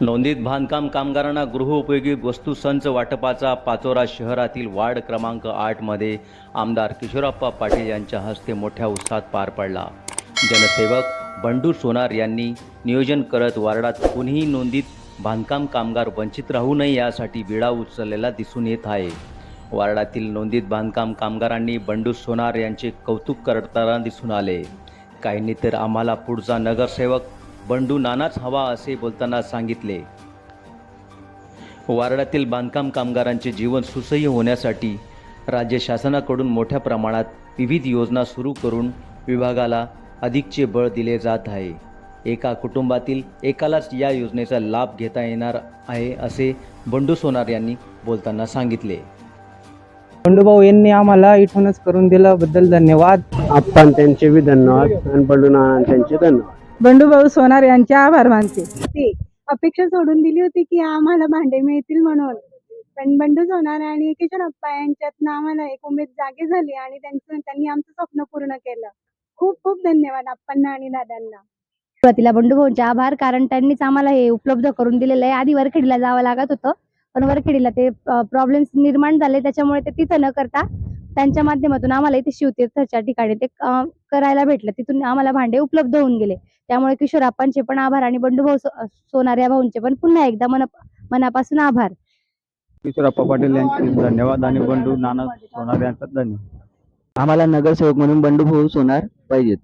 नोंदीत बांधकाम कामगारांना गृहोपयोगी वस्तू संच वाटपाचा पाचोरा शहरातील वार्ड क्रमांक आठमध्ये आमदार किशोरप्पा पाटील यांच्या हस्ते मोठ्या उत्साहात पार पडला. जनसेवक बंडू सोनार यांनी नियोजन करत वार्डात कुणीही नोंदीत बांधकाम कामगार वंचित राहू नये यासाठी विडा उचललेला दिसून येत आहे. वार्डातील नोंदीत बांधकाम कामगारांनी बंडू सोनार यांचे कौतुक करताना दिसून आले. काहींनी तर आम्हाला पुढचा नगरसेवक बंडू नानाच हवा असे बोलताना सांगितले. वार्डातील बांधकाम कामगारांचे जीवन सुसह्य होण्यासाठी राज्य शासनाकडून मोठ्या प्रमाणात विविध योजना सुरू करून विभागाला अधिकचे बळ दिले जात आहे. एका कुटुंबातील एकालाच या योजनेचा लाभ घेता येणार आहे असे बंडू सोनार यांनी बोलताना सांगितले. बंडूभाऊ यांनी आम्हाला इथूनच करून दिल्याबद्दल धन्यवाद. आपण त्यांचे बी धन्यवाद आणि बंडूनाना त्यांचे धन्यवाद. बंडूभाऊ सोनार यांचे आभार मानते. ती अपेक्षा सोडून दिली होती की आम्हाला भांडे मिळतील म्हणून. पण बंडू सोनार आणि किशोरप्पा यांच्यातनं आम्हाला एक उमेद जागी झाली आणि त्यांचं त्यांनी आमचं स्वप्न पूर्ण केलं. खूप खूप धन्यवाद आप्पांना आणि दादांना. सुरुवातीला बंडूभाऊंचे आभार कारण त्यांनीच आम्हाला हे उपलब्ध करून दिलेलं आहे. आधी वरखेडीला जावं लागत होतं पण वरखेडीला ते प्रॉब्लेम्स निर्माण झाले त्याच्यामुळे ते तिथं न करता त्यांच्या माध्यमातून आम्हाला इथे शिवतीर्थच्या ठिकाणी ते करायला भेटलं. तिथून आम्हाला भांडे उपलब्ध होऊन गेले. त्यामुळे किशोरप्पांचे पण आभार आणि बंडूभाऊ सो- सोनार या भाऊंचे पण पुन्हा एकदा मन मनापासून आभार. किशोरप्पा पाटील यांचे धन्यवाद आणि बंडू नाना सोनार यांचा धन्यवाद. आम्हाला नगरसेवक म्हणून बंडूभाऊ सोनार पाहिजेत.